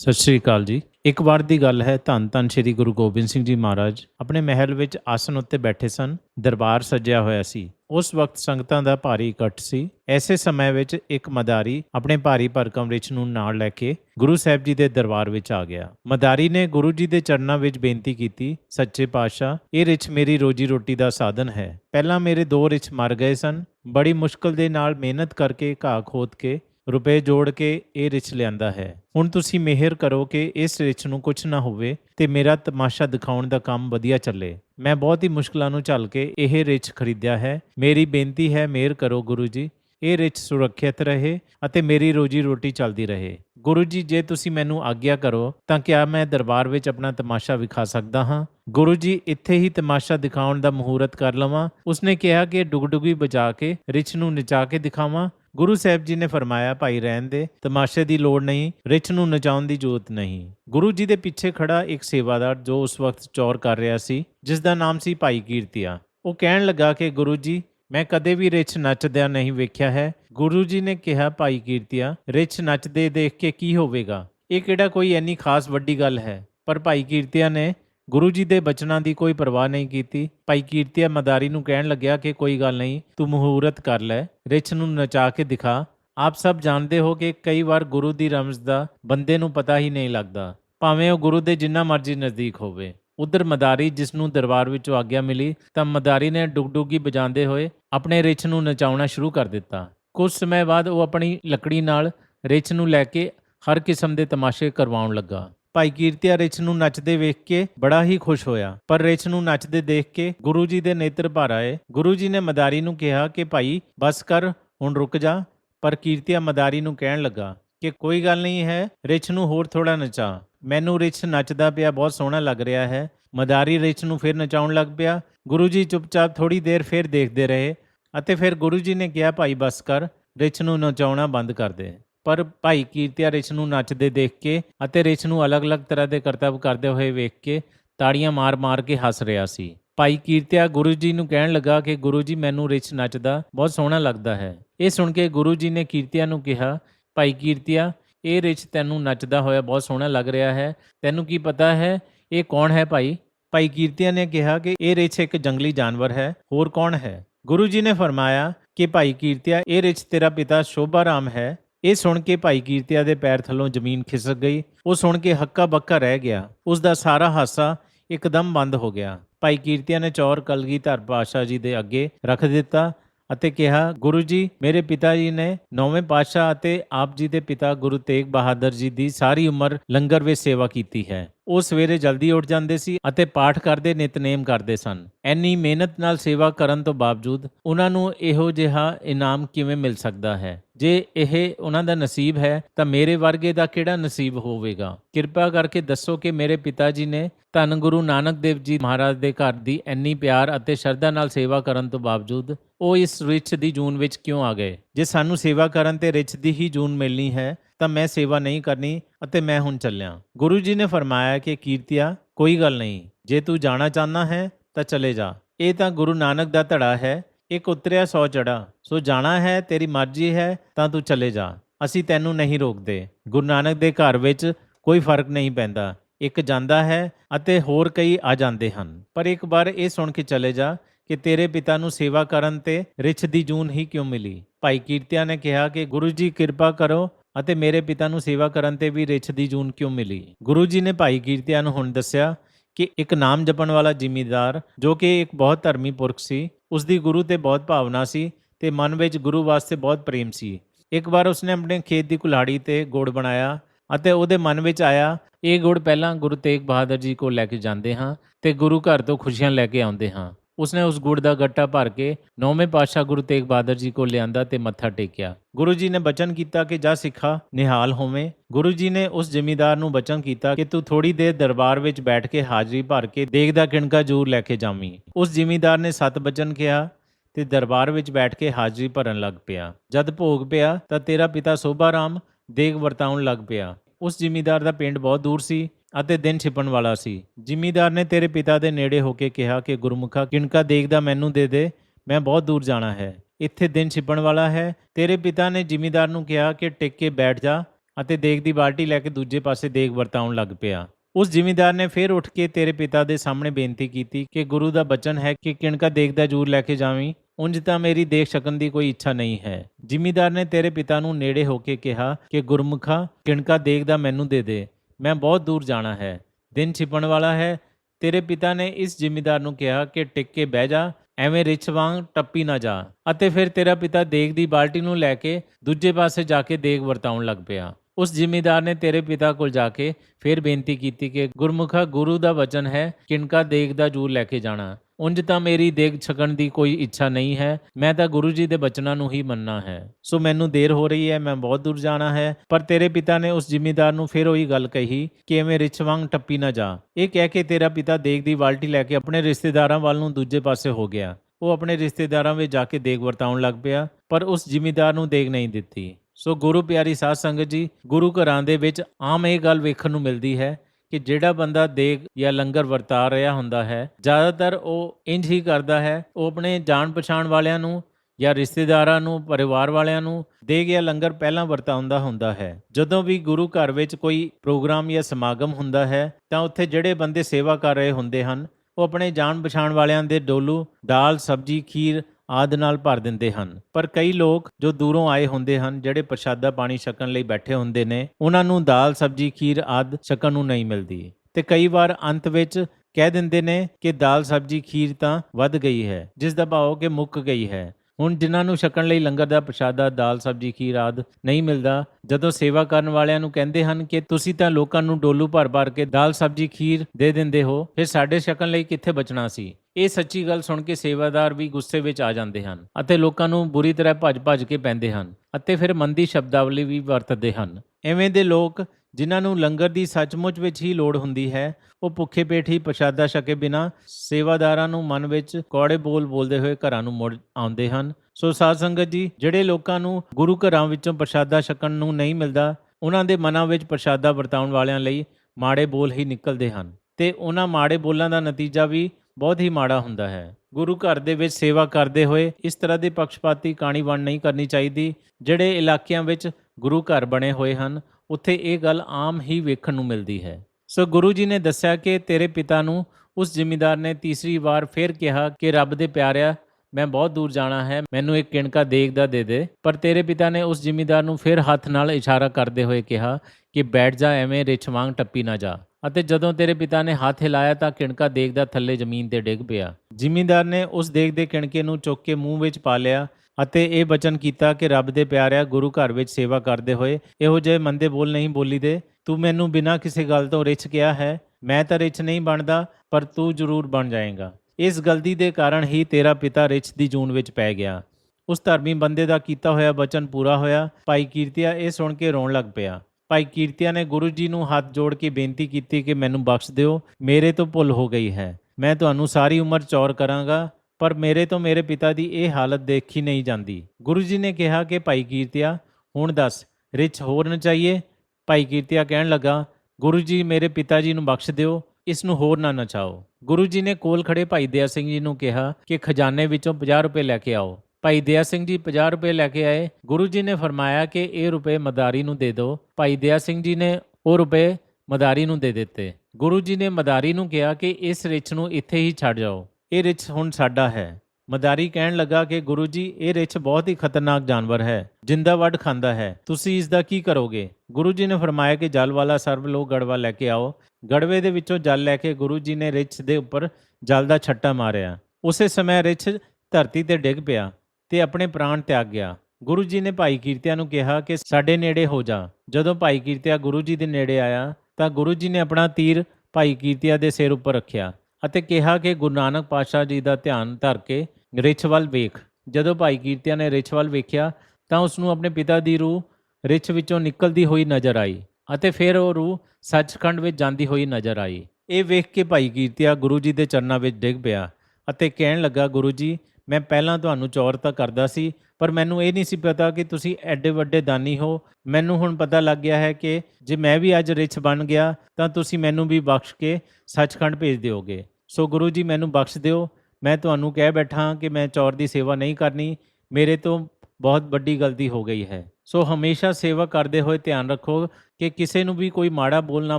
ਸਤਿ ਸ਼੍ਰੀ ਅਕਾਲ ਜੀ। ਇੱਕ ਵਾਰ ਦੀ ਗੱਲ ਹੈ, ਧੰਨ ਧੰਨ ਸ਼੍ਰੀ ਗੁਰੂ ਗੋਬਿੰਦ ਸਿੰਘ ਜੀ ਮਹਾਰਾਜ। ਆਪਣੇ ਮਹਿਲ ਵਿੱਚ ਆਸਨ ਉੱਤੇ ਬੈਠੇ ਸਨ, ਦਰਬਾਰ ਸਜਿਆ ਹੋਇਆ ਸੀ। ਉਸ ਵਕਤ ਸੰਗਤਾਂ ਦਾ ਭਾਰੀ ਇਕੱਠ ਸੀ। ਐਸੇ ਸਮੇਂ ਵਿੱਚ ਇੱਕ ਮਦਾਰੀ ਆਪਣੇ ਭਾਰੀ ਭਰਕਮ ਰਿਛ ਨੂੰ ਨਾਲ ਲੈ ਕੇ ਗੁਰੂ ਸਾਹਿਬ ਜੀ ਦੇ ਦਰਬਾਰ ਵਿੱਚ ਆ ਗਿਆ। ਮਦਾਰੀ ਨੇ ਗੁਰੂ ਜੀ ਦੇ ਚਰਨਾਂ ਵਿੱਚ ਬੇਨਤੀ ਕੀਤੀ, ਸੱਚੇ ਪਾਤਸ਼ਾਹ, ਇਹ ਰਿਛ ਮੇਰੀ ਰੋਜੀ ਰੋਟੀ ਦਾ ਸਾਧਨ ਹੈ। ਪਹਿਲਾਂ ਮੇਰੇ ਦੋ ਰਿਛ ਮਰ ਗਏ ਸਨ। ਬੜੀ ਮੁਸ਼ਕਲ ਦੇ ਨਾਲ ਮਿਹਨਤ ਕਰਕੇ ਘਾਹ ਖੋਦ ਕੇ ਰੁਪਏ ਜੋੜ ਕੇ ਇਹ ਰਿਛ ਲਿਆਂਦਾ ਹੈ। ਹੁਣ ਤੁਸੀਂ ਮਿਹਰ ਕਰੋ ਕਿ ਇਸ ਰਿਛ ਨੂੰ ਕੁਝ ਨਾ ਹੋਵੇ ਤੇ ਮੇਰਾ ਤਮਾਸ਼ਾ ਦਿਖਾਉਣ ਦਾ ਕੰਮ ਵਧੀਆ ਚੱਲੇ। ਮੈਂ ਬਹੁਤ ਹੀ ਮੁਸ਼ਕਲਾਂ ਨੂੰ ਝੱਲ ਕੇ ਇਹ ਰਿਛ ਖਰੀਦਿਆ ਹੈ। ਮੇਰੀ ਬੇਨਤੀ ਹੈ, ਮਿਹਰ ਕਰੋ ਗੁਰੂ ਜੀ। ਇਹ ਰਿਛ ਸੁਰੱਖਿਅਤ ਰਹੇ ਅਤੇ ਮੇਰੀ ਰੋਜੀ ਰੋਟੀ ਚੱਲਦੀ ਰਹੇ। ਗੁਰੂ ਜੀ, ਜੇ ਤੁਸੀਂ ਮੈਨੂੰ ਆਗਿਆ ਕਰੋ, ਤਾਂ ਕਿਆ ਮੈਂ ਦਰਬਾਰ ਵਿੱਚ ਆਪਣਾ ਤਮਾਸ਼ਾ ਵਿਖਾ ਸਕਦਾ ਹਾਂ? ਗੁਰੂ ਜੀ, ਇੱਥੇ ਹੀ ਤਮਾਸ਼ਾ ਦਿਖਾਉਣ ਦਾ ਮਹੂਰਤ ਕਰ ਲਵਾਂ। ਉਸਨੇ ਕਿਹਾ ਕਿ ਡੁਗਡੁਗੀ ਬਜਾ ਕੇ ਰਿਛ ਨੂੰ ਨਚਾ ਕੇ ਦਿਖਾਵਾਂ। ਗੁਰੂ ਸਾਹਿਬ ਜੀ ਨੇ ਫਰਮਾਇਆ, ਭਾਈ, ਰਹਿਣ ਦੇ, ਤਮਾਸ਼ੇ ਦੀ ਲੋੜ ਨਹੀਂ, ਰਿਛ ਨੂੰ ਨਚਾਉਣ ਦੀ ਜ਼ਰੂਰਤ ਨਹੀਂ। ਗੁਰੂ ਜੀ ਦੇ ਪਿੱਛੇ ਖੜਾ ਇੱਕ ਸੇਵਾਦਾਰ ਜੋ ਉਸ ਵਕਤ ਚੌਰ ਕਰ ਰਿਹਾ ਸੀ, ਜਿਸ ਦਾ ਨਾਮ ਸੀ ਭਾਈ ਕੀਰਤੀਆ। ਉਹ ਕਹਿਣ ਲੱਗਾ ਕਿ, ਗੁਰੂ ਜੀ, ਮੈਂ ਕਦੇ ਵੀ ਰਿਛ ਨੱਚਦਿਆਂ ਨਹੀਂ ਵੇਖਿਆ ਹੈ। ਗੁਰੂ ਜੀ ਨੇ ਕਿਹਾ, ਭਾਈ ਕੀਰਤੀਆ, ਰਿਛ ਨੱਚਦੇ ਦੇਖ ਕੇ ਕੀ ਹੋਵੇਗਾ? ਇਹ ਕਿਹੜਾ ਕੋਈ ਐਨੀ ਖਾਸ ਵੱਡੀ ਗੱਲ ਹੈ? ਪਰ ਭਾਈ ਕੀਰਤੀਆ ਨੇ ਗੁਰੂ ਜੀ ਦੇ ਬਚਨਾਂ ਦੀ ਕੋਈ ਪਰਵਾਹ ਨਹੀਂ ਕੀਤੀ। ਭਾਈ ਕੀਰਤੀਆ ਮਦਾਰੀ ਨੂੰ ਕਹਿਣ ਲੱਗਿਆ ਕਿ ਕੋਈ ਗੱਲ ਨਹੀਂ, ਤੂੰ ਮਹੂਰਤ ਕਰ ਲੈ, ਰਿਛ ਨੂੰ ਨਚਾ ਕੇ ਦਿਖਾ। ਆਪ ਸਭ ਜਾਣਦੇ ਹੋ ਕਿ ਕਈ ਵਾਰ ਗੁਰੂ ਦੀ ਰਮਜ਼ ਦਾ ਬੰਦੇ ਨੂੰ ਪਤਾ ਹੀ ਨਹੀਂ ਲੱਗਦਾ। ਭਾਵੇਂ ਉਹ ਗੁਰੂ ਦੇ ਜਿੰਨਾ ਮਰਜ਼ੀ ਨਜ਼ਦੀਕ ਹੋਵੇ। ਉਧਰ ਮਦਾਰੀ ਜਿਸ ਨੂੰ ਦਰਬਾਰ ਵਿੱਚੋਂ ਆਗਿਆ ਮਿਲੀ, ਤਾਂ ਮਦਾਰੀ ਨੇ ਡੁਗਡੁਗੀ ਵਜਾਉਂਦੇ ਹੋਏ ਆਪਣੇ ਰਿਛ ਨੂੰ ਨਚਾਉਣਾ ਸ਼ੁਰੂ ਕਰ ਦਿੱਤਾ। ਕੁਝ ਸਮੇਂ ਬਾਅਦ ਉਹ ਆਪਣੀ ਲੱਕੜੀ ਨਾਲ ਰਿਛ ਨੂੰ ਲੈ ਕੇ ਹਰ ਕਿਸਮ ਦੇ ਤਮਾਸ਼ੇ ਕਰਵਾਉਣ ਲੱਗਾ। ਭਾਈ ਕੀਰਤੀਆ ਰਿਛ ਨੂੰ ਨੱਚਦੇ ਵੇਖ ਕੇ ਬੜਾ ਹੀ ਖੁਸ਼ ਹੋਇਆ। ਪਰ ਰਿਛ ਨੂੰ ਨੱਚਦੇ ਦੇਖ ਕੇ ਗੁਰੂ ਜੀ ਦੇ ਨੇਤਰ ਭਰ ਆਏ। ਗੁਰੂ ਜੀ ਨੇ ਮਦਾਰੀ ਨੂੰ ਕਿਹਾ ਕਿ ਭਾਈ, ਬਸ ਕਰ, ਹੁਣ ਰੁਕ ਜਾ। ਪਰ ਕੀਰਤੀਆ ਮਦਾਰੀ ਨੂੰ ਕਹਿਣ ਲੱਗਾ ਕਿ ਕੋਈ ਗੱਲ ਨਹੀਂ ਹੈ, ਰਿਛ ਨੂੰ ਹੋਰ ਥੋੜਾ ਨਚਾ। ਮੈਨੂੰ ਰਿਛ ਨੱਚਦਾ ਪਿਆ ਬਹੁਤ ਸੋਹਣਾ ਲੱਗ ਰਿਹਾ ਹੈ। ਮਦਾਰੀ ਰਿਛ ਨੂੰ ਫਿਰ ਨਚਾਉਣ ਲੱਗ ਪਿਆ। ਗੁਰੂ ਜੀ ਚੁੱਪਚਾਪ ਥੋੜੀ ਦੇਰ ਫਿਰ ਦੇਖਦੇ ਰਹੇ ਅਤੇ ਫਿਰ ਗੁਰੂ ਜੀ ਨੇ ਕਿਹਾ, ਭਾਈ ਬਸ ਕਰ, ਰਿਛ ਨੂੰ ਨਚਾਉਣਾ ਬੰਦ ਕਰ ਦੇ। ਪਰ ਭਾਈ ਕੀਰਤੀਆ ਰਿਛ ਨੂੰ ਨੱਚਦੇ ਦੇਖ ਕੇ ਅਤੇ ਰਿਛ ਨੂੰ ਅਲੱਗ-ਅਲੱਗ ਤਰ੍ਹਾਂ ਦੇ ਕਰਤੱਵ ਕਰਦੇ ਹੋਏ ਵੇਖ ਕੇ ਤਾੜੀਆਂ ਮਾਰ-ਮਾਰ ਕੇ ਹੱਸ ਰਿਹਾ ਸੀ। ਭਾਈ ਕੀਰਤਿਆ ਗੁਰੂ ਜੀ ਨੂੰ ਕਹਿਣ ਲੱਗਾ ਕਿ ਗੁਰੂ ਜੀ ਮੈਨੂੰ ਰਿਛ ਨੱਚਦਾ ਬਹੁਤ ਸੋਹਣਾ ਲੱਗਦਾ ਹੈ। ਇਹ ਸੁਣ ਕੇ ਗੁਰੂ ਜੀ ਨੇ ਕੀਰਤਿਆ ਨੂੰ ਕਿਹਾ, ਭਾਈ ਕੀਰਤੀਆ, ਇਹ ਰਿਛ ਤੈਨੂੰ ਨੱਚਦਾ ਹੋਇਆ ਬਹੁਤ ਸੋਹਣਾ ਲੱਗ ਰਿਹਾ ਹੈ। ਤੈਨੂੰ ਕੀ ਪਤਾ ਹੈ, ਇਹ ਕੌਣ ਹੈ ਭਾਈ? ਭਾਈ ਕੀਰਤੀਆ ਨੇ ਕਿਹਾ ਕਿ ਇਹ ਰਿਛ ਇੱਕ ਜੰਗਲੀ ਜਾਨਵਰ ਹੈ, ਹੋਰ ਕੌਣ ਹੈ? ਗੁਰੂ ਜੀ ਨੇ ਫਰਮਾਇਆ ਕਿ ਭਾਈ ਕੀਰਤਿਆ, ਇਹ ਰਿਛ ਤੇਰਾ ਪਿਤਾ ਸ਼ੋਭਾ ਰਾਮ ਹੈ। ਇਹ ਸੁਣ ਕੇ ਭਾਈ ਕੀਰਤਿਆ ਦੇ ਪੈਰ ਥੱਲੋਂ ਜ਼ਮੀਨ ਖਿਸਕ ਗਈ। ਉਹ ਸੁਣ ਕੇ ਹੱਕਾ ਬੱਕਾ ਰਹਿ ਗਿਆ। ਉਸ ਦਾ ਸਾਰਾ ਹਾਸਾ ਇੱਕਦਮ ਬੰਦ ਹੋ ਗਿਆ। ਭਾਈ ਕੀਰਤੀਆ ਨੇ ਚੌਰ ਕਲਗੀਧਰ ਪਾਤਸ਼ਾਹ ਜੀ ਦੇ ਅੱਗੇ ਰੱਖ ਦਿੱਤਾ ਅਤੇ ਕਿਹਾ, ਗੁਰੂ ਜੀ, ਮੇਰੇ ਪਿਤਾ ਜੀ ਨੇ ਨੌਵੇਂ ਪਾਤਸ਼ਾਹ ਅਤੇ ਆਪ ਜੀ ਦੇ ਪਿਤਾ ਗੁਰੂ ਤੇਗ ਬਹਾਦਰ ਜੀ ਦੀ ਸਾਰੀ ਉਮਰ ਲੰਗਰ ਵਿੱਚ ਸੇਵਾ ਕੀਤੀ ਹੈ। ਉਹ ਸਵੇਰੇ ਜਲਦੀ ਉੱਠ ਜਾਂਦੇ ਸੀ ਅਤੇ ਪਾਠ ਕਰਦੇ, ਨਿਤਨੇਮ ਕਰਦੇ ਸਨ। ਐਨੀ ਮਿਹਨਤ ਨਾਲ ਸੇਵਾ ਕਰਨ ਤੋਂ ਬਾਵਜੂਦ ਉਹਨਾਂ ਨੂੰ ਇਹੋ ਜਿਹਾ ਇਨਾਮ ਕਿਵੇਂ ਮਿਲ ਸਕਦਾ ਹੈ? ਜੇ ਇਹ ਉਹਨਾਂ ਦਾ ਨਸੀਬ ਹੈ, ਤਾਂ ਮੇਰੇ ਵਰਗੇ ਦਾ ਕਿਹੜਾ ਨਸੀਬ ਹੋਵੇਗਾ? ਕਿਰਪਾ ਕਰਕੇ ਦੱਸੋ ਕਿ ਮੇਰੇ ਪਿਤਾ ਜੀ ਨੇ ਧੰਨ ਗੁਰੂ ਨਾਨਕ ਦੇਵ ਜੀ ਮਹਾਰਾਜ ਦੇ ਘਰ ਦੀ ਇੰਨੀ ਪਿਆਰ ਅਤੇ ਸ਼ਰਧਾ ਨਾਲ ਸੇਵਾ ਕਰਨ ਤੋਂ ਬਾਵਜੂਦ, ਉਹ ਇਸ ਰਿਛ ਦੀ ਜੂਨ ਵਿੱਚ ਕਿਉਂ ਆ ਗਏ? ਜੇ ਸਾਨੂੰ ਸੇਵਾ ਕਰਨ ਤੇ ਰਿਛ ਦੀ ਹੀ ਜੂਨ ਮਿਲਣੀ ਹੈ, ਤਾਂ ਮੈਂ ਸੇਵਾ ਨਹੀਂ ਕਰਨੀ ਅਤੇ ਮੈਂ ਹੁਣ ਚੱਲਿਆ। ਗੁਰੂ ਜੀ ਨੇ ਫਰਮਾਇਆ ਕਿ ਕੀਰਤੀਆ, ਕੋਈ ਗੱਲ ਨਹੀਂ, ਜੇ ਤੂੰ ਜਾਣਾ ਚਾਹਨਾ ਹੈ, ਤਾਂ ਚਲੇ ਜਾ। ਇਹ ਤਾਂ ਗੁਰੂ ਨਾਨਕ ਦਾ ਧੜਾ ਹੈ ਇੱਕ ਉਤਰਿਆ ਸੌ ਚੜਾ ਸੋ ਜਾਣਾ ਹੈ, ਤੇਰੀ ਮਰਜ਼ੀ ਹੈ, ਤਾਂ ਤੂੰ ਚਲੇ ਜਾ। ਅਸੀਂ ਤੈਨੂੰ ਨਹੀਂ ਰੋਕਦੇ। ਗੁਰੂ ਨਾਨਕ ਦੇ ਘਰ ਵਿੱਚ ਕੋਈ ਫ਼ਰਕ ਨਹੀਂ ਪੈਂਦਾ। ਇੱਕ ਜਾਂਦਾ ਹੈ ਅਤੇ ਹੋਰ ਕਈ ਆ ਜਾਂਦੇ ਹਨ। ਪਰ ਇੱਕ ਵਾਰ ਇਹ ਸੁਣ ਕੇ ਚਲੇ ਜਾ ਕਿ ਤੇਰੇ ਪਿਤਾ ਨੂੰ ਸੇਵਾ ਕਰਨ ਤੇ ਰਿਛ ਦੀ ਜੂਨ ਹੀ ਕਿਉਂ ਮਿਲੀ? ਭਾਈ ਕੀਰਤਿਆ ਨੇ ਕਿਹਾ ਕਿ ਗੁਰੂ ਜੀ ਕਿਰਪਾ ਕਰੋ ਅਤੇ ਮੇਰੇ ਪਿਤਾ ਨੂੰ ਸੇਵਾ ਕਰਨ ਤੇ ਵੀ ਰਿਛ ਦੀ ਜੂਨ ਕਿਉਂ ਮਿਲੀ? ਗੁਰੂ ਜੀ ਨੇ ਭਾਈ ਕੀਰਤਿਆ ਨੂੰ ਹੁਣ ਦੱਸਿਆ ਕਿ ਇੱਕ ਨਾਮ ਜਪਣ ਵਾਲਾ ਜ਼ਿਮੀਦਾਰ, ਜੋ ਕਿ ਇੱਕ ਬਹੁਤ ਧਰਮੀ ਪੁਰਖ ਸੀ ਉਸ ਦੀ ਗੁਰੂ ਤੇ ਬਹੁਤ ਭਾਵਨਾ ਸੀ ਤੇ ਮਨ ਵਿੱਚ ਗੁਰੂ ਵਾਸਤੇ ਬਹੁਤ ਪ੍ਰੇਮ ਸੀ। ਇੱਕ ਵਾਰ ਉਸਨੇ ਆਪਣੇ ਖੇਤ ਦੀ ਕੁਲਾੜੀ ਤੇ ਗੁੜ ਬਣਾਇਆ ਅਤੇ ਉਹਦੇ ਮਨ ਵਿੱਚ ਆਇਆ, ਇਹ ਗੁੜ ਪਹਿਲਾਂ ਗੁਰੂ ਤੇਗ ਬਹਾਦਰ ਜੀ ਕੋਲ ਲੈ ਕੇ ਜਾਂਦੇ ਹਾਂ ਤੇ ਗੁਰੂ ਘਰ ਤੋਂ ਖੁਸ਼ੀਆਂ ਲੈ ਕੇ ਆਉਂਦੇ ਹਾਂ। ਉਸਨੇ ਉਸ ਗੁੜ ਦਾ ਗੱਟਾ ਭਰ ਕੇ ਨੌਵੇਂ ਪਾਤਸ਼ਾਹ ਗੁਰੂ ਤੇਗ ਬਹਾਦਰ ਜੀ ਕੋਲ ਲਿਆਂਦਾ ਤੇ ਮੱਥਾ ਟੇਕਿਆ। ਗੁਰੂ ਜੀ ਨੇ ਬਚਨ ਕੀਤਾ ਕਿ ਜਾ ਸਿੱਖਾ, ਨਿਹਾਲ ਹੋਵੇਂ। ਗੁਰੂ ਜੀ ਨੇ ਉਸ ਜ਼ਿਮੀਦਾਰ ਨੂੰ ਬਚਨ ਕੀਤਾ ਕਿ ਤੂੰ ਥੋੜੀ ਦੇਰ ਦਰਬਾਰ ਵਿੱਚ ਬੈਠ ਕੇ ਹਾਜ਼ਰੀ ਭਰ ਕੇ ਦੇਗ ਦਾ ਕਿਣਕਾ ਜ਼ਰੂਰ ਲੈ ਕੇ ਜਾਵੀਂ। ਉਸ ਜ਼ਿਮੀਦਾਰ ਨੇ ਸਤ ਬਚਨ ਕਿਹਾ ਤੇ ਦਰਬਾਰ ਵਿੱਚ ਬੈਠ ਕੇ ਹਾਜ਼ਰੀ ਭਰਨ ਲੱਗ ਪਿਆ। ਜਦ ਭੋਗ ਪਿਆ ਤਾਂ ਤੇਰਾ ਪਿਤਾ ਸੋਭਾ ਰਾਮ ਦੇਗ ਵਰਤਾਉਣ ਲੱਗ ਪਿਆ। ਉਸ ਜ਼ਿਮੀਦਾਰ ਦਾ ਪਿੰਡ ਬਹੁਤ ਦੂਰ ਸੀ। ਅਤੇ ਦਿਨ ਛਿਪਣ ਵਾਲਾ ਸੀ। ਜ਼ਿਮੀਦਾਰ ਨੇ ਤੇਰੇ ਪਿਤਾ ਦੇ ਨੇੜੇ ਹੋ ਕੇ ਕਿਹਾ ਕਿ, ਗੁਰਮੁਖਾ, ਕਿਣਕਾ ਦੇਖਦਾ ਮੈਨੂੰ ਦੇ ਦੇ, ਮੈਂ ਬਹੁਤ ਦੂਰ ਜਾਣਾ ਹੈ। ਇੱਥੇ ਦਿਨ ਛਿਪਣ ਵਾਲਾ ਹੈ। ਤੇਰੇ ਪਿਤਾ ਨੇ ਜ਼ਿਮੀਦਾਰ ਨੂੰ ਕਿਹਾ ਕਿ ਟਿਕ ਕੇ ਬੈਠ ਜਾ ਅਤੇ ਦੇਗ ਦੀ ਬਾਲਟੀ ਲੈ ਕੇ ਦੂਜੇ ਪਾਸੇ ਦੇਗ ਵਰਤਾਉਣ ਲੱਗ ਪਿਆ। ਉਸ ਜ਼ਿਮੀਦਾਰ ਨੇ ਫਿਰ ਉੱਠ ਕੇ ਤੇਰੇ ਪਿਤਾ ਦੇ ਸਾਹਮਣੇ ਬੇਨਤੀ ਕੀਤੀ ਕਿ, ਗੁਰੂ ਦਾ ਬਚਨ ਹੈ ਕਿ ਕਿਣਕਾ ਦੇਖਦਾ ਜੂਰ ਲੈ ਕੇ ਜਾਵੀਂ। ਉਂਝ ਤਾਂ ਮੇਰੀ ਦੇਖ ਸਕਣ ਦੀ ਕੋਈ ਇੱਛਾ ਨਹੀਂ ਹੈ। ਜ਼ਿਮੀਦਾਰ ਨੇ ਤੇਰੇ ਪਿਤਾ ਨੂੰ ਨੇੜੇ ਹੋ ਕੇ ਕਿਹਾ ਕਿ, ਗੁਰਮੁਖਾ, ਕਿਣਕਾ ਦੇਖਦਾ ਮੈਨੂੰ ਦੇ ਦੇ। ਮੈਂ ਬਹੁਤ ਦੂਰ ਜਾਣਾ ਹੈ। ਦਿਨ ਛਿਪਣ ਵਾਲਾ ਹੈ। ਤੇਰੇ ਪਿਤਾ ਨੇ ਇਸ ਜ਼ਿਮੀਦਾਰ ਨੂੰ ਕਿਹਾ ਕਿ ਟਿਕ ਕੇ ਬਹਿ ਜਾ, ਐਵੇਂ ਰਿਛ ਵਾਂਗ ਟੱਪੀ ਨਾ ਜਾ। ਅਤੇ ਫਿਰ ਤੇਰਾ ਪਿਤਾ ਦੇਗ ਦੀ ਬਾਲਟੀ ਨੂੰ ਲੈ ਕੇ ਦੂਜੇ ਪਾਸੇ ਜਾ ਕੇ ਦੇਗ ਵਰਤਾਉਣ ਲੱਗ ਪਿਆ। ਉਸ ਜ਼ਿਮੀਦਾਰ ਨੇ ਤੇਰੇ ਪਿਤਾ ਕੋਲ ਜਾ ਕੇ ਫਿਰ ਬੇਨਤੀ ਕੀਤੀ ਕਿ ਗੁਰਮੁਖਾ ਗੁਰੂ ਦਾ ਵਚਨ ਹੈ ਕਿਣਕਾ ਦੇਗ ਦਾ ਜੂਰ ਲੈ ਕੇ ਜਾਣਾ। ਉਂਝ ਤਾਂ ਮੇਰੀ ਦੇਗ ਛਕਣ ਦੀ ਕੋਈ ਇੱਛਾ ਨਹੀਂ ਹੈ। ਮੈਂ ਤਾਂ ਗੁਰੂ ਜੀ ਦੇ ਬਚਨਾਂ ਨੂੰ ਹੀ ਮੰਨਣਾ ਹੈ। ਸੋ ਮੈਨੂੰ ਦੇਰ ਹੋ ਰਹੀ ਹੈ, ਮੈਂ ਬਹੁਤ ਦੂਰ ਜਾਣਾ ਹੈ। ਪਰ ਤੇਰੇ ਪਿਤਾ ਨੇ ਉਸ ਜ਼ਿਮੀਦਾਰ ਨੂੰ ਫਿਰ ਉਹੀ ਗੱਲ ਕਹੀ ਕਿ ਐਵੇਂ ਰਿਛ ਵਾਂਗ ਟੱਪੀ ਨਾ ਜਾ। ਇਹ ਕਹਿ ਕੇ ਤੇਰਾ ਪਿਤਾ ਦੇਗ ਦੀ ਬਾਲਟੀ ਲੈ ਕੇ ਆਪਣੇ ਰਿਸ਼ਤੇਦਾਰਾਂ ਵੱਲ ਨੂੰ ਦੂਜੇ ਪਾਸੇ ਹੋ ਗਿਆ। ਉਹ ਆਪਣੇ ਰਿਸ਼ਤੇਦਾਰਾਂ ਵਿੱਚ ਜਾ ਕੇ ਦੇਗ ਵਰਤਾਉਣ ਲੱਗ ਪਿਆ, ਪਰ ਉਸ ਜ਼ਿਮੀਦਾਰ ਨੂੰ ਦੇਗ ਨਹੀਂ ਦਿੱਤੀ। ਸੋ ਗੁਰੂ ਪਿਆਰੀ ਸਾਧ ਸੰਗਤ ਜੀ, ਗੁਰੂ ਘਰਾਂ ਦੇ ਵਿੱਚ ਆਮ ਇਹ ਗੱਲ ਵੇਖਣ ਨੂੰ ਮਿਲਦੀ ਹੈ ਕਿ ਜਿਹੜਾ ਬੰਦਾ ਦੇਗ ਜਾਂ ਲੰਗਰ ਵਰਤਾ ਰਿਹਾ ਹੁੰਦਾ ਹੈ, ਜ਼ਿਆਦਾਤਰ ਉਹ ਇੰਜ ਹੀ ਕਰਦਾ ਹੈ, ਉਹ ਆਪਣੇ ਜਾਣ ਪਛਾਣ ਵਾਲਿਆਂ ਨੂੰ ਜਾਂ ਰਿਸ਼ਤੇਦਾਰਾਂ ਨੂੰ, ਪਰਿਵਾਰ ਵਾਲਿਆਂ ਨੂੰ ਦੇਗ ਜਾਂ ਲੰਗਰ ਪਹਿਲਾਂ ਵਰਤਾਉਂਦਾ ਹੁੰਦਾ ਹੈ। ਜਦੋਂ ਵੀ ਗੁਰੂ ਘਰ ਵਿੱਚ ਕੋਈ ਪ੍ਰੋਗਰਾਮ ਜਾਂ ਸਮਾਗਮ ਹੁੰਦਾ ਹੈ, ਤਾਂ ਉੱਥੇ ਜਿਹੜੇ ਬੰਦੇ ਸੇਵਾ ਕਰ ਰਹੇ ਹੁੰਦੇ ਹਨ, ਉਹ ਆਪਣੇ ਜਾਣ ਪਛਾਣ ਵਾਲਿਆਂ ਦੇ ਡੋਲੂ, ਦਾਲ, ਸਬਜੀ, ਖੀਰ ਆਦਿ ਨਾਲ ਭਰ ਦਿੰਦੇ ਹਨ। ਪਰ ਕਈ ਲੋਕ ਜੋ ਦੂਰੋਂ ਆਏ ਹੁੰਦੇ ਹਨ, ਜਿਹੜੇ ਪ੍ਰਸ਼ਾਦਾ ਪਾਣੀ ਛਕਣ ਲਈ ਬੈਠੇ ਹੁੰਦੇ ਨੇ, ਉਹਨਾਂ ਨੂੰ ਦਾਲ, ਸਬਜੀ, ਖੀਰ ਆਦਿ ਛਕਣ ਨੂੰ ਨਹੀਂ ਮਿਲਦੀ। ਤੇ ਕਈ ਵਾਰ ਅੰਤ ਵਿੱਚ ਕਹਿ ਦਿੰਦੇ ਨੇ ਕਿ ਦਾਲ, ਸਬਜੀ, ਖੀਰ ਤਾਂ ਵੱਧ ਗਈ ਹੈ, ਜਿਸ ਦਾ ਭਾਵ ਕਿ ਮੁੱਕ ਗਈ ਹੈ। ਹੁਣ ਜਿਨ੍ਹਾਂ ਨੂੰ ਛਕਣ ਲਈ ਲੰਗਰ ਦਾ ਪ੍ਰਸ਼ਾਦਾ, ਦਾਲ, ਸਬਜੀ, ਖੀਰ ਆਦ ਨਹੀਂ ਮਿਲਦਾ, ਜਦੋਂ ਸੇਵਾ ਕਰਨ ਵਾਲਿਆਂ ਨੂੰ ਕਹਿੰਦੇ ਹਨ ਕਿ ਤੁਸੀਂ ਤਾਂ ਲੋਕਾਂ ਨੂੰ ਡੋਲੂ ਭਰ-ਭਰ ਕੇ ਦਾਲ, ਸਬਜੀ, ਖੀਰ ਦੇ ਦਿੰਦੇ ਹੋ, ਫਿਰ ਸਾਡੇ ਛਕਣ ਲਈ ਕਿੱਥੇ ਬਚਣਾ ਸੀ? ਇਹ ਸੱਚੀ ਗੱਲ ਸੁਣ ਕੇ ਸੇਵਾਦਾਰ ਵੀ ਗੁੱਸੇ ਵਿੱਚ ਆ ਜਾਂਦੇ ਹਨ ਅਤੇ ਲੋਕਾਂ ਨੂੰ ਬੁਰੀ ਤਰ੍ਹਾਂ ਭੱਜ-ਭੱਜ ਕੇ ਪੈਂਦੇ ਹਨ ਅਤੇ ਫਿਰ ਮੰਦੀ ਸ਼ਬਦਾਵਲੀ ਵੀ ਵਰਤਦੇ ਹਨ। ਐਵੇਂ ਦੇ ਲੋਕ ਜਿਨ੍ਹਾਂ ਨੂੰ ਲੰਗਰ ਦੀ ਸੱਚਮੁੱਚ ਵਿੱਚ ਹੀ ਲੋੜ ਹੁੰਦੀ ਹੈ, ਉਹ ਭੁੱਖੇ ਪੇਟ ਹੀ ਪ੍ਰਸ਼ਾਦਾ ਛਕੇ ਬਿਨਾ ਸੇਵਾਦਾਰਾਂ ਨੂੰ ਮਨ ਵਿੱਚ ਕੌੜੇ ਬੋਲ ਬੋਲਦੇ ਹੋਏ ਘਰਾਂ ਨੂੰ ਮੁੜ ਆਉਂਦੇ ਹਨ। ਸੋ ਸਾਧ ਸੰਗਤ ਜੀ, ਜਿਹੜੇ ਲੋਕਾਂ ਨੂੰ ਗੁਰੂ ਘਰਾਂ ਵਿੱਚੋਂ ਪ੍ਰਸ਼ਾਦਾ ਛਕਣ ਨੂੰ ਨਹੀਂ ਮਿਲਦਾ, ਉਹਨਾਂ ਦੇ ਮਨਾਂ ਵਿੱਚ ਪ੍ਰਸ਼ਾਦਾ ਵਰਤਾਉਣ ਵਾਲਿਆਂ ਲਈ ਮਾੜੇ ਬੋਲ ਹੀ ਨਿਕਲਦੇ ਹਨ। ਤੇ ਉਹਨਾਂ ਮਾੜੇ ਬੋਲਾਂ ਦਾ ਨਤੀਜਾ ਵੀ ਬਹੁਤ ਹੀ ਮਾੜਾ ਹੁੰਦਾ ਹੈ। ਗੁਰੂ ਘਰ ਦੇ ਵਿੱਚ ਸੇਵਾ ਕਰਦੇ ਹੋਏ ਇਸ ਤਰ੍ਹਾਂ ਦੀ ਪੱਖਪਾਤੀ ਕਾਣੀ ਵੰਡ ਨਹੀਂ ਕਰਨੀ ਚਾਹੀਦੀ, ਜਿਹੜੇ ਇਲਾਕਿਆਂ ਵਿੱਚ ਗੁਰੂ ਘਰ ਬਣੇ ਹੋਏ ਹਨ, ਉੱਥੇ ਇਹ ਗੱਲ ਆਮ ਹੀ ਵੇਖਣ ਨੂੰ ਮਿਲਦੀ ਹੈ। ਸੋ ਗੁਰੂ ਜੀ ਨੇ ਦੱਸਿਆ ਕਿ ਤੇਰੇ ਪਿਤਾ ਨੂੰ ਉਸ ਜ਼ਿਮੀਦਾਰ ਨੇ ਤੀਸਰੀ ਵਾਰ ਫੇਰ ਕਿਹਾ ਕਿ ਰੱਬ ਦੇ ਪਿਆਰਿਆ, ਮੈਂ ਬਹੁਤ ਦੂਰ ਜਾਣਾ ਹੈ, ਮੈਨੂੰ ਇੱਕ ਕਿਣਕਾ ਦੇਗ ਦਾ ਦੇ ਦੇ। ਪਰ ਤੇਰੇ ਪਿਤਾ ਨੇ ਉਸ ਜ਼ਿਮੀਦਾਰ ਨੂੰ ਫਿਰ ਹੱਥ ਨਾਲ ਇਸ਼ਾਰਾ ਕਰਦੇ ਹੋਏ ਕਿਹਾ ਕਿ ਬੈਠ ਜਾ, ਐਵੇਂ ਰਿਛ ਵਾਂਗ ਟੱਪੀ ਨਾ ਜਾ। ਅਤੇ ਜਦੋਂ ਤੇਰੇ ਪਿਤਾ ਨੇ ਹੱਥ ਹਿਲਾਇਆ ਤਾਂ ਕਿਣਕਾ ਦੇਖਦਾ ਥੱਲੇ ਜ਼ਮੀਨ ਤੇ ਡਿੱਗ ਪਿਆ। ਜ਼ਿਮੀਂਦਾਰ ਨੇ ਉਸ ਦੇਖਦੇ ਕਿਣਕੇ ਨੂੰ ਚੁੱਕ ਕੇ ਮੂੰਹ ਵਿੱਚ ਪਾ ਲਿਆ ਅਤੇ ਇਹ ਬਚਨ ਕੀਤਾ ਕਿ ਰੱਬ ਦੇ ਪਿਆਰਿਆ ਗੁਰੂ ਘਰ ਵਿੱਚ ਸੇਵਾ ਕਰਦੇ ਹੋਏ ਇਹੋ ਜਿਹੇ ਮੰਦੇ ਬੋਲ ਨਹੀਂ ਬੋਲੀ ਦੇ। ਤੂੰ ਮੈਨੂੰ ਬਿਨਾਂ ਕਿਸੇ ਗੱਲ ਤੋਂ ਰਿਛ ਕਿਹਾ ਹੈ, ਮੈਂ ਤਾਂ ਰਿਛ ਨਹੀਂ ਬਣਦਾ, ਪਰ ਤੂੰ ਜ਼ਰੂਰ ਬਣ ਜਾਏਗਾ। ਇਸ ਗਲਤੀ ਦੇ ਕਾਰਨ ਹੀ ਤੇਰਾ ਪਿਤਾ ਰਿਛ ਦੀ ਜੂਨ ਵਿੱਚ ਪੈ ਗਿਆ। ਉਸ ਧਰਮੀ ਬੰਦੇ ਦਾ ਕੀਤਾ ਹੋਇਆ ਬਚਨ ਪੂਰਾ ਹੋਇਆ। ਭਾਈ ਕੀਰਤੀਆ ਇਹ ਸੁਣ ਕੇ ਰੋਣ ਲੱਗ ਪਿਆ। ਭਾਈ ਕੀਰਤੀਆ ਨੇ ਗੁਰੂ ਜੀ ਨੂੰ ਹੱਥ ਜੋੜ ਕੇ ਬੇਨਤੀ ਕੀਤੀ ਕਿ ਮੈਨੂੰ ਬਖਸ਼ ਦਿਓ, ਮੇਰੇ ਤੋਂ ਭੁੱਲ ਹੋ ਗਈ ਹੈ। ਮੈਂ ਤੁਹਾਨੂੰ ਸਾਰੀ ਉਮਰ ਚੌਰ ਕਰਾਂਗਾ, ਪਰ ਮੇਰੇ ਤੋਂ ਮੇਰੇ ਪਿਤਾ ਦੀ ਇਹ ਹਾਲਤ ਦੇਖੀ ਨਹੀਂ ਜਾਂਦੀ। ਗੁਰੂ ਜੀ ਨੇ ਕਿਹਾ ਕਿ ਭਾਈ ਕੀਰਤੀਆ, ਹੁਣ ਦੱਸ ਰਿਚ ਹੋਰ ਨਾ ਚਾਹੀਏ? ਭਾਈ ਕੀਰਤੀਆ ਕਹਿਣ ਲੱਗਾ, ਗੁਰੂ ਜੀ, ਮੇਰੇ ਪਿਤਾ ਜੀ ਨੂੰ ਬਖਸ਼ ਦਿਓ, ਇਸ ਨੂੰ ਹੋਰ ਨਾ ਨਚਾਓ। ਗੁਰੂ ਜੀ ਨੇ ਕੋਲ ਖੜੇ ਭਾਈ ਦਇਆ ਸਿੰਘ ਜੀ ਨੂੰ ਕਿਹਾ ਕਿ ਖਜ਼ਾਨੇ ਵਿੱਚੋਂ 50 ਰੁਪਏ ਲੈ ਕੇ ਆਓ। ਭਾਈ ਦਇਆ ਸਿੰਘ ਜੀ 50 ਰੁਪਏ ਲੈ ਕੇ ਆਏ। ਗੁਰੂ ਜੀ ਨੇ ਫਰਮਾਇਆ ਕਿ ਇਹ ਰੁਪਏ ਮਦਾਰੀ ਨੂੰ ਦੇ ਦਿਓ। ਭਾਈ ਦਇਆ ਸਿੰਘ ਜੀ ਨੇ ਉਹ ਰੁਪਏ ਮਦਾਰੀ ਨੂੰ ਦੇ ਦਿੱਤੇ। ਗੁਰੂ ਜੀ ਨੇ ਮਦਾਰੀ ਨੂੰ ਕਿਹਾ ਕਿ ਇਸ ਰਿਛ ਨੂੰ ਇੱਥੇ ਹੀ ਛੱਡ ਜਾਓ। ਇਹ ਰਿਛ ਹੁਣ ਸਾਡਾ ਹੈ। ਮਦਾਰੀ ਕਹਿਣ ਲੱਗਾ ਕਿ ਗੁਰੂ ਜੀ, ਇਹ ਰਿਛ ਬਹੁਤ ਹੀ ਖਤਰਨਾਕ ਜਾਨਵਰ ਹੈ। ਜਿੰਦਾ ਵੱਢ ਖਾਂਦਾ ਹੈ। ਤੁਸੀਂ ਇਸ ਦਾ ਕੀ ਕਰੋਗੇ? ਗੁਰੂ ਜੀ ਨੇ ਫਰਮਾਇਆ ਕਿ ਜਲ ਵਾਲਾ ਸਰਬ ਲੋ ਗੜਵਾ ਲੈ ਕੇ ਆਓ। ਗੜਵੇ ਦੇ ਵਿੱਚੋਂ ਜਲ ਲੈ ਕੇ ਗੁਰੂ ਜੀ ਨੇ ਰਿਛ ਦੇ ਉੱਪਰ ਜਲ ਦਾ ਛੱਟਾ ਮਾਰਿਆ। ਉਸੇ ਸਮੇਂ ਰਿਛ ਧਰਤੀ ਤੇ ਡਿੱਗ ਪਿਆ। ਤੇ ਆਪਣੇ ਪ੍ਰਾਣ ਤਿਆਗ ਗਿਆ। ਗੁਰੂ ਜੀ ਨੇ ਭਾਈ ਕੀਰਤਿਆ ਨੂੰ ਕਿਹਾ ਕਿ ਸਾਡੇ ਨੇੜੇ ਹੋ ਜਾ। ਜਦੋਂ ਭਾਈ ਕੀਰਤਿਆ ਗੁਰੂ ਜੀ ਦੇ ਨੇੜੇ ਆਇਆ, ਤਾਂ ਗੁਰੂ ਜੀ ਨੇ ਆਪਣਾ ਤੀਰ ਭਾਈ ਕੀਰਤਿਆ ਦੇ ਸਿਰ ਉੱਪਰ ਰੱਖਿਆ ਅਤੇ ਕਿਹਾ ਕਿ ਗੁਰੂ ਨਾਨਕ ਪਾਤਸ਼ਾਹ ਜੀ ਦਾ ਧਿਆਨ ਧਰ ਕੇ ਰਿਛ ਵੱਲ ਵੇਖ। ਜਦੋਂ ਭਾਈ ਕੀਰਤਿਆ ਨੇ ਰਿਛ ਵੱਲ ਵੇਖਿਆ, ਤਾਂ ਉਸ ਨੂੰ ਆਪਣੇ ਪਿਤਾ ਦੀ ਰੂਹ ਰਿਛ ਵਿੱਚੋਂ ਨਿਕਲਦੀ ਹੋਈ ਨਜ਼ਰ ਆਈ ਅਤੇ ਫਿਰ ਉਹ ਰੂਹ ਸੱਚਖੰਡ ਵਿੱਚ ਜਾਂਦੀ ਹੋਈ ਨਜ਼ਰ ਆਈ। ਇਹ ਵੇਖ ਕੇ ਭਾਈ ਕੀਰਤਿਆ ਗੁਰੂ ਜੀ ਦੇ ਚਰਨਾਂ ਵਿੱਚ ਡਿੱਗ ਪਿਆ ਅਤੇ ਕਹਿਣ ਲੱਗਾ, ਗੁਰੂ ਜੀ ਮੈਂ ਪਹਿਲਾਂ ਤੁਹਾਨੂੰ ਚੌਰ ਤਾਂ ਕਰਦਾ ਸੀ, ਪਰ ਮੈਨੂੰ ਇਹ ਨਹੀਂ ਸੀ ਪਤਾ ਕਿ ਤੁਸੀਂ ਐਡੇ ਵੱਡੇ ਦਾਨੀ ਹੋ। ਮੈਨੂੰ ਹੁਣ ਪਤਾ ਲੱਗ ਗਿਆ ਹੈ ਕਿ ਜੇ ਮੈਂ ਵੀ ਅੱਜ ਰਿਛ ਬਣ ਗਿਆ, ਤਾਂ ਤੁਸੀਂ ਮੈਨੂੰ ਵੀ ਬਖਸ਼ ਕੇ ਸੱਚਖੰਡ ਭੇਜ ਦਿਓਗੇ। ਸੋ ਗੁਰੂ ਜੀ, ਮੈਨੂੰ ਬਖਸ਼ ਦਿਓ। ਮੈਂ ਤੁਹਾਨੂੰ ਕਹਿ ਬੈਠਾ ਕਿ ਮੈਂ ਚੌਰ ਦੀ ਸੇਵਾ ਨਹੀਂ ਕਰਨੀ। ਮੇਰੇ ਤੋਂ ਬਹੁਤ ਵੱਡੀ ਗਲਤੀ ਹੋ ਗਈ ਹੈ। ਸੋ ਹਮੇਸ਼ਾ ਸੇਵਾ ਕਰਦੇ ਹੋਏ ਧਿਆਨ ਰੱਖੋ ਕਿ ਕਿਸੇ ਨੂੰ ਵੀ ਕੋਈ ਮਾੜਾ ਬੋਲ ਨਾ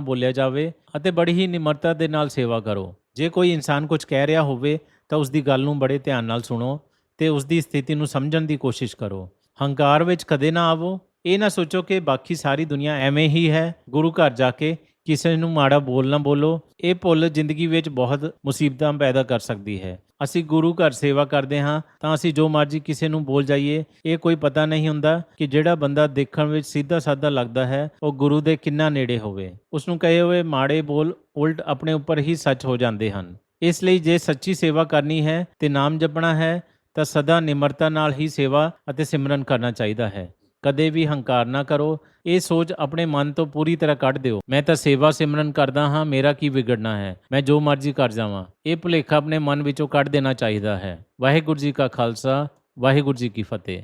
ਬੋਲਿਆ ਜਾਵੇ ਅਤੇ ਬੜੀ ਹੀ ਨਿਮਰਤਾ ਦੇ ਨਾਲ ਸੇਵਾ ਕਰੋ। ਜੇ ਕੋਈ ਇਨਸਾਨ ਕੁਝ ਕਹਿ ਰਿਹਾ ਹੋਵੇ ਤਾਂ ਉਸ ਦੀ ਗੱਲ ਨੂੰ ਬੜੇ ਧਿਆਨ ਨਾਲ ਸੁਣੋ ਤੇ ਉਸ ਦੀ ਸਥਿਤੀ ਨੂੰ ਸਮਝਣ ਦੀ ਕੋਸ਼ਿਸ਼ ਕਰੋ। ਹੰਕਾਰ ਵਿੱਚ ਕਦੇ ਨਾ ਆਵੋ। ਇਹ ਨਾ ਸੋਚੋ ਕਿ ਬਾਕੀ ਸਾਰੀ ਦੁਨੀਆ ਐਵੇਂ ਹੀ ਹੈ। ਗੁਰੂ ਘਰ ਜਾ ਕੇ ਕਿਸੇ ਨੂੰ ਮਾੜਾ ਬੋਲ ਨਾ ਬੋਲੋ। ਇਹ ਭੁੱਲ ਜ਼ਿੰਦਗੀ ਵਿੱਚ ਬਹੁਤ ਮੁਸੀਬਤਾਂ ਪੈਦਾ ਕਰ ਸਕਦੀ ਹੈ। ਅਸੀਂ ਗੁਰੂ ਘਰ ਸੇਵਾ ਕਰਦੇ ਹਾਂ ਤਾਂ ਅਸੀਂ ਜੋ ਮਰਜ਼ੀ ਕਿਸੇ ਨੂੰ ਬੋਲ ਜਾਈਏ। ਇਹ ਕੋਈ ਪਤਾ ਨਹੀਂ ਹੁੰਦਾ ਕਿ ਜਿਹੜਾ ਬੰਦਾ ਦੇਖਣ ਵਿੱਚ ਸਿੱਧਾ ਸਾਦਾ ਲੱਗਦਾ ਹੈ, ਉਹ ਗੁਰੂ ਦੇ ਕਿੰਨਾ ਨੇੜੇ ਹੋਵੇ। ਉਸ ਨੂੰ ਕਹੇ ਹੋਏ ਮਾੜੇ ਬੋਲ ਉਲਟ ਆਪਣੇ ਉੱਪਰ ਹੀ ਸੱਚ ਹੋ ਜਾਂਦੇ ਹਨ। ਇਸ ਲਈ ਜੇ ਸੱਚੀ ਸੇਵਾ ਕਰਨੀ ਹੈ ਤੇ ਨਾਮ ਜਪਣਾ ਹੈ, ਤਾਂ ਸਦਾ ਨਿਮਰਤਾ ਨਾਲ ਹੀ ਸੇਵਾ ਅਤੇ ਸਿਮਰਨ ਕਰਨਾ ਚਾਹੀਦਾ ਹੈ। ਕਦੇ ਵੀ ਹੰਕਾਰ ਨਾ ਕਰੋ। ਇਹ ਸੋਚ ਆਪਣੇ ਮਨ ਤੋਂ ਪੂਰੀ ਤਰ੍ਹਾਂ ਕੱਢ ਦਿਓ। ਮੈਂ ਤਾਂ ਸੇਵਾ ਸਿਮਰਨ ਕਰਦਾ ਹਾਂ, ਮੇਰਾ ਕੀ ਵਿਗੜਨਾ ਹੈ? ਮੈਂ ਜੋ ਮਰਜ਼ੀ ਕਰ ਜਾਵਾਂ। ਇਹ ਭੁਲੇਖਾ ਆਪਣੇ ਮਨ ਵਿੱਚੋਂ ਕੱਢ ਦੇਣਾ ਚਾਹੀਦਾ ਹੈ। ਵਾਹਿਗੁਰੂ ਜੀ ਕਾ ਖਾਲਸਾ, ਵਾਹਿਗੁਰੂ ਜੀ ਕੀ ਫਤਿਹ।